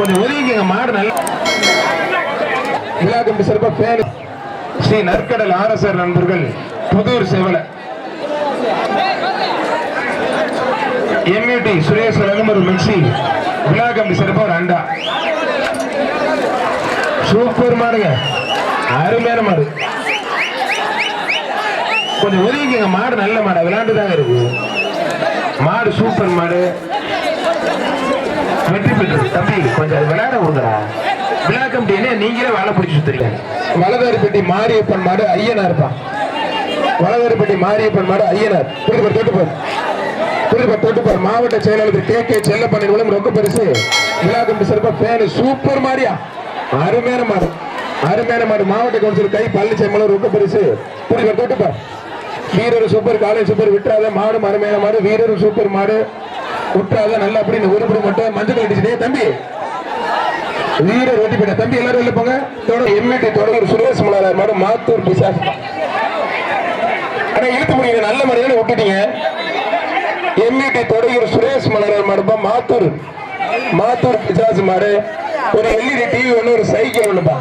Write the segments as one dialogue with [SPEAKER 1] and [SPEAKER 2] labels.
[SPEAKER 1] கொஞ்சம் ஒதுங்கிங்க மாடு நல்ல விழா கம்பி சிறப்பா பேரு ஸ்ரீ நற்கடல் ஆர்எஸ்ஆர் நண்பர்கள் புதூர் செவலை. எம்யூடி சுரேஷ் ரகுமர் மின்சி விழா கம்பி சிறப்பா ஒரு அண்டா. சூப்பர் மாடுங்க. அருமையான மாடு. கொஞ்சம் ஒதுங்கிங்க மாடு நல்ல மாடு விளையாண்டு தாங்க இருக்கு. மாடு சூப்பர் மாடு. வெற்றி பெற்று தம்பி கொஞ்சம் விளையாட விடுங்கடா. விழா கமிட்டி நீங்களே வேலை பிடிச்சி சுத்துறீங்க. வலதாரிப்பட்டி மாரியப்பன் மாடு ஐயனார் தான் வலதாரிப்பட்டி மாரியப்பன் மாடு ஐயனார். புரியுது தொட்டுப்பார் புரியுது தொட்டுப்பார் மாவட்ட செயலாளர் கே. கே. செல்லப்பண்ணி மூலம் ரொக்க பரிசு. விழா கமிட்டி சிறப்பா பேனு சூப்பர் மாரியா? அருமையான மாடு. அருமையான மாடு. மாவட்ட கவுன்சில் கை பழனிசாமி மூலம் ரொக்க பரிசு. புரியுது தொட்டுப்பார் வீரர் சூப்பர் காலை சூப்பர் விட்டுறாத மாடு அருமையான மாடு. வீரர் சூப்பர் மாடு. விட்டுறாத நல்லா அப்படி இந்த உருப்படி மட்டும் மஞ்சள் அடிச்சுட்டே தம்பி. வீரர் வெட்டி போயிட்ட. தம்பி எல்லாரும் வெளில போங்க. தொடர் எம்எல்டி தொடர் சுரேஷ் மலரார் மேடம் மாத்தூர் பிசாஸ் ஆனா இழுத்து முடியுங்க நல்ல மனிதனை விட்டுட்டீங்க எம்இடி தொடர் சுரேஷ் மலர் மாடுப்பா மாத்தூர். மாத்தூர் பிசாஸ் மாடு. ஒரு எல்இடி டிவி ஒன்று ஒரு சைக்கிள் ஒன்றுப்பா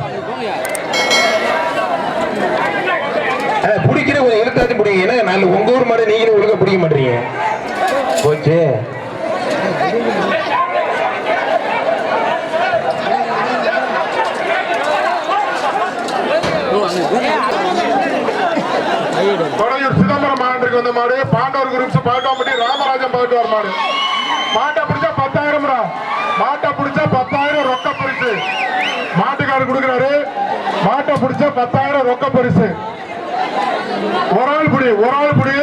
[SPEAKER 1] பிடிக்கிற ஒரு எழுத்தாச்சும் பிடிங்க. ஏன்னா நல்ல உங்க ஊர் மாதிரி நீங்களும் ஒழுங்கா பிடிக்க மாட்டீங்க. போச்சு.
[SPEAKER 2] கொடையூர் சிதம்பரம் மாட்டுக்கு வந்த மாடு பாண்டவர் குரூப்ஸ் பாட்டாம்பட்டி ராமராஜன் பாட்டு வர மாடு. மாட்டை பிடிச்சா பத்தாயிரம் ரூபா. மாட்டை பிடிச்சா பத்தாயிரம் ரொக்க பரிசு. மாட்டுக்காரர் கொடுக்குறாரு. மாட்டை பிடிச்சா பத்தாயிரம் ரொக்க பரிசு. ஒரு ஆள் புடி ஒரு ஆள் புடி.